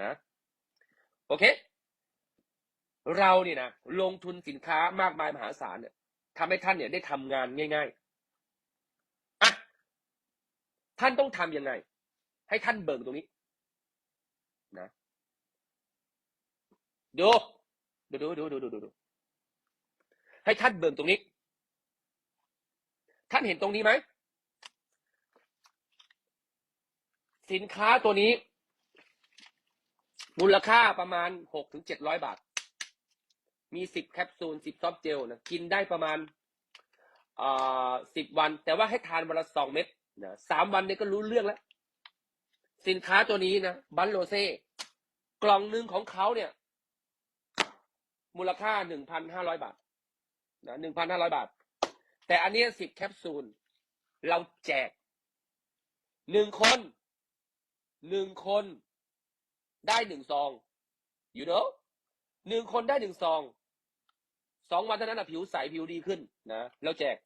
นะโอเค เราเนี่ยนะลงทุนสินค้ามากมายมหาศาลเนี่ยทำให้ท่านเนี่ยได้ทำงานง่ายๆอะท่านต้องทำยังไง ให้ท่านเบิกตรงนี้นะดูดูดูดูดูดูดูให้ท่านเบิกตรงนี้ ท่านเห็นตรงนี้ไหมสินค้าตัวนี้ มูลค่าประมาณหกถึงเจ็ดร้อยบาท มีสิบแคปซูลสิบซอฟเจลนะกินได้ประมาณอ่าสิบวัน แต่ว่าให้ทานวันละสองเม็ดนะสามวันเนี่ยก็รู้เรื่องแล้ว สินค้าตัวนี้นะบัลโลเซ่กล่องหนึ่งของเขาเนี่ย มูลค่าหนึ่งพันห้าร้อยบาทนะหนึ่งพันห้าร้อยบาท แต่อันนี้สิบแคปซูล เราแจกหนึ่งคนหนึ่งคน ได้หนึ่งซอง you know หนึ่งคนได้หนึ่งซองสองวันเท่านั้นนะผิวใสผิวดีขึ้นนะ แล้วแจก